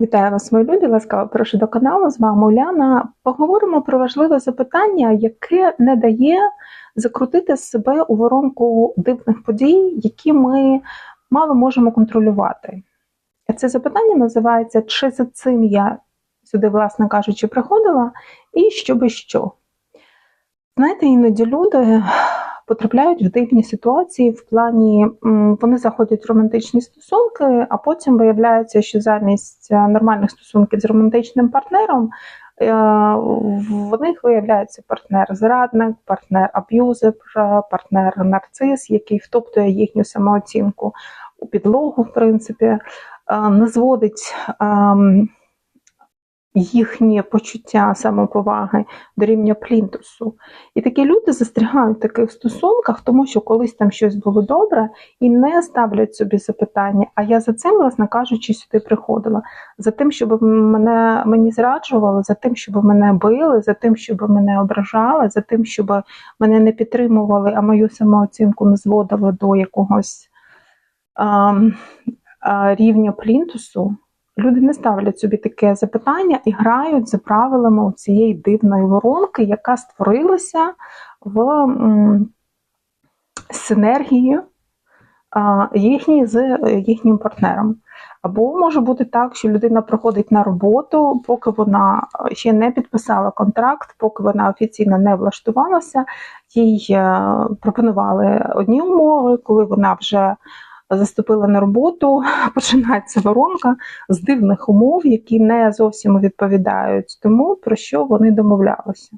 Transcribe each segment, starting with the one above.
Вітаю вас, мої люди! Ласкаво прошу до каналу. З вами Уляна. Поговоримо про важливе запитання, яке не дає закрутити себе у воронку дивних подій, які ми мало можемо контролювати. Це запитання називається Чи за цим я сюди, власне кажучи, приходила, і що би що. Знаєте, іноді люди потрапляють в дивні ситуації в плані, вони заходять в романтичні стосунки, а потім виявляється, що замість е, нормальних стосунків з романтичним партнером е, в них виявляється партнер-зрадник, партнер-аб'юзер, партнер-нарцис, який втоптує їхню самооцінку у підлогу, в принципі, е, не зводить ем, їхнє почуття самоповаги до рівня плінтусу. І такі люди застрягають в таких стосунках, тому що колись там щось було добре, і не ставлять собі запитання. А я за цим, власне кажучи, сюди приходила. За тим, щоб мене мені зраджували, за тим, щоб мене били, за тим, щоб мене ображали, за тим, щоб мене не підтримували, а мою самооцінку не зводили до якогось а, а, рівня плінтусу. Люди не ставлять собі таке запитання і грають за правилами цієї дивної воронки, яка створилася в синергії їхній з їхнім партнером. Або може бути так, що людина приходить на роботу, поки вона ще не підписала контракт, поки вона офіційно не влаштувалася, їй е, пропонували одні умови, коли вона вже заступила на роботу, починається воронка з дивних умов, які не зовсім відповідають тому, про що вони домовлялися.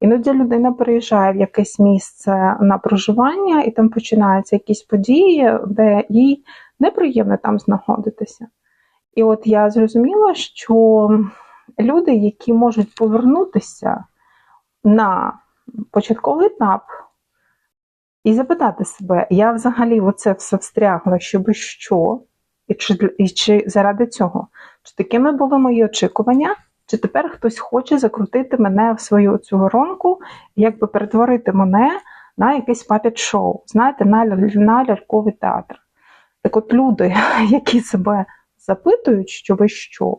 Іноді людина переїжджає в якесь місце на проживання, і там починаються якісь події, де їй неприємно там знаходитися. І от я зрозуміла, що люди, які можуть повернутися на початковий етап і запитати себе, я взагалі в оце все встрягла, щоб що, і чи, і чи заради цього? Чи такими були мої очікування? Чи тепер хтось хоче закрутити мене в свою цю воронку, якби перетворити мене на якесь папіт-шоу, знаєте, на, на ляльковий театр? Так от люди, які себе запитують, що ви що,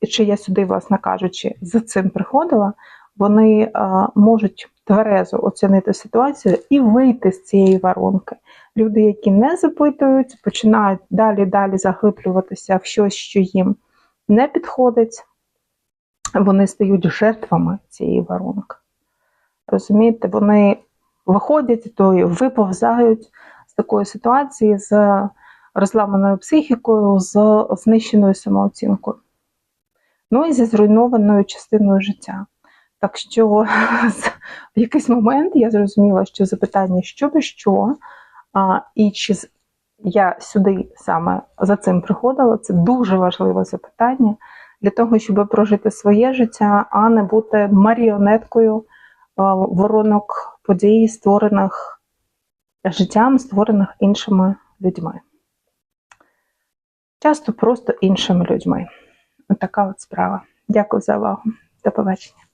і чи я сюди, власне кажучи, за цим приходила, вони е, можуть тверезо оцінити ситуацію і вийти з цієї воронки. Люди, які не запитують, починають далі далі заглиблюватися в щось, що їм не підходить, вони стають жертвами цієї воронки. Розумієте, вони виходять, то виповзають з такої ситуації з розламаною психікою, з знищеною самооцінкою. Ну і зі зруйнованою частиною життя. Так що в якийсь момент я зрозуміла, що запитання, що би що, а, і чи я сюди саме за цим приходила, це дуже важливе запитання для того, щоб прожити своє життя, а не бути маріонеткою а, воронок подій, створених життям, створених іншими людьми. Часто просто іншими людьми. От така от справа. Дякую за увагу. До побачення.